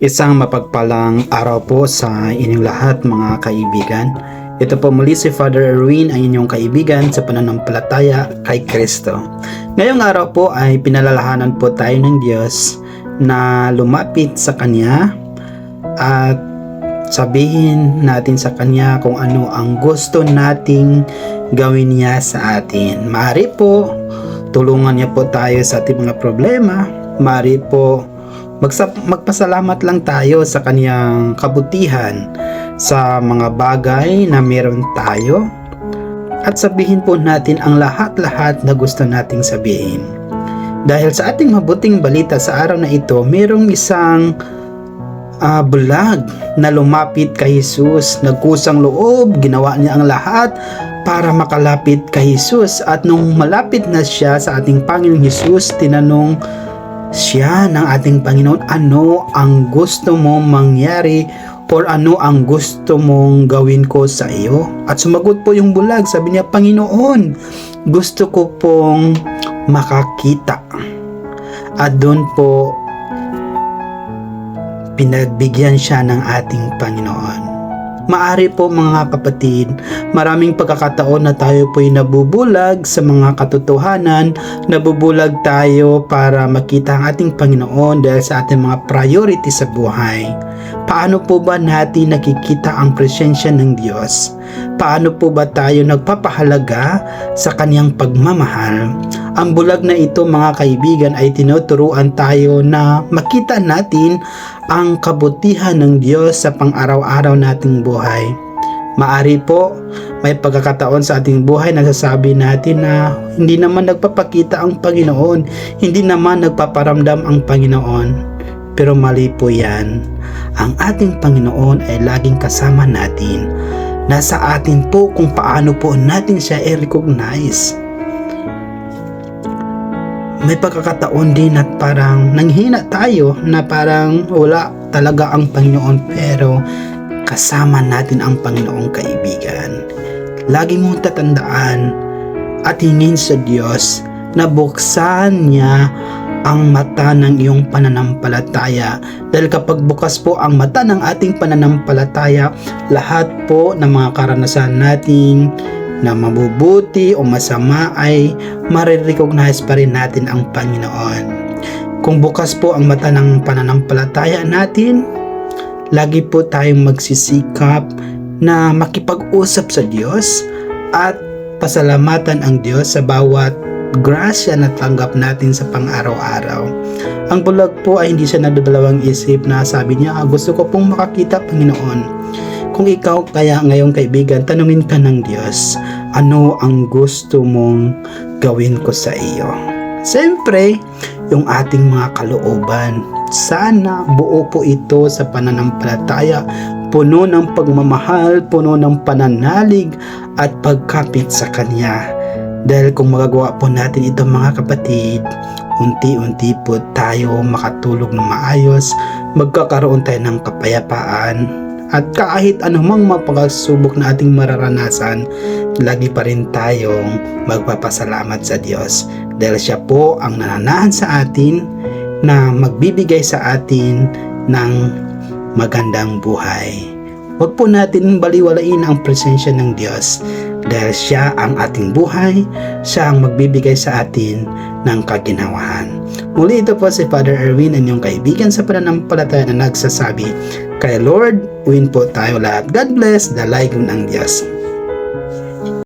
Isang mapagpalang araw po sa inyong lahat mga kaibigan. Ito po muli si Father Erwin ang inyong kaibigan sa pananampalataya kay Kristo. Ngayong araw po ay pinalalahanan po tayo ng Diyos na lumapit sa Kanya at sabihin natin sa Kanya kung ano ang gusto nating gawin niya sa atin. Maaari po tulungan niya po tayo sa ating mga problema. Maaari po magsa- magpasalamat lang tayo sa kaniyang kabutihan sa mga bagay na meron tayo. At sabihin po natin ang lahat-lahat na gusto nating sabihin. Dahil sa ating mabuting balita sa araw na ito, merong isang ah, bulag na lumapit kay Jesus, nagkusang loob, ginawa niya ang lahat para makalapit kay Jesus. At nung malapit na siya sa ating Panginoong Jesus, tinanong siya ng ating Panginoon, ano ang gusto mong mangyari or ano ang gusto mong gawin ko sa iyo? At sumagot po yung bulag, sabi niya, Panginoon, gusto ko pong makakita. At doon po, pinagbigyan siya ng ating Panginoon. Maari po mga kapatid, maraming pagkakataon na tayo po'y nabubulag sa mga katotohanan, nabubulag tayo para makita ang ating Panginoon dahil sa ating mga priority sa buhay. Paano po ba natin nakikita ang presensya ng Diyos? Paano po ba tayo nagpapahalaga sa kanyang pagmamahal? Ang bulag na ito mga kaibigan ay tinuturuan tayo na makita natin ang kabutihan ng Diyos sa pang-araw-araw nating buhay. Maari po, may pagkakataon sa ating buhay na sasabi natin na hindi naman nagpapakita ang Panginoon, hindi naman nagpaparamdam ang Panginoon. Pero mali po yan. Ang ating Panginoon ay laging kasama natin. Nasa atin po kung paano po natin siya i-recognize may pagkakataon din at parang nanghina tayo na parang wala talaga ang Panginoon pero kasama natin ang Panginoong kaibigan. Lagi mong tatandaan at hingin sa Diyos na buksan niya ang mata ng iyong pananampalataya dahil kapag bukas po ang mata ng ating pananampalataya lahat po ng mga karanasan nating na mabubuti o masama ay marirecognize pa rin natin ang Panginoon. Kung bukas po ang mata ng pananampalataya natin, lagi po tayong magsisikap na makipag-usap sa Diyos at pasalamatan ang Diyos sa bawat grasya na tanggap natin sa pang-araw-araw. Ang bulag po ay hindi siya nadadalawang isip na sabi niya, "Ah, gusto ko pong makakita Panginoon. Kung ikaw kaya ngayong kaibigan, tanungin ka ng Diyos, ano ang gusto mong gawin ko sa iyo? Siyempre, yung ating mga kalooban. Sana buo po ito sa pananampalataya, puno ng pagmamahal, puno ng pananalig at pagkapit sa Kanya. Dahil kung magagawa po natin ito mga kapatid, unti-unti po tayo makatulog na maayos, magkakaroon tayo ng kapayapaan, at kahit anumang mapagsusubok na ating mararanasan, lagi pa rin tayong magpapasalamat sa Diyos dahil siya po ang nananahan sa atin na magbibigay sa atin ng magandang buhay. Huwag po natin baliwalain ang presensya ng Diyos dahil siya ang ating buhay, siya ang magbibigay sa atin ng kaginawahan. Muli ito po si Father Erwin, inyong kaibigan sa pananampalataya na nagsasabi, Kay Lord, win po tayo lahat. God bless, the ng Diyos.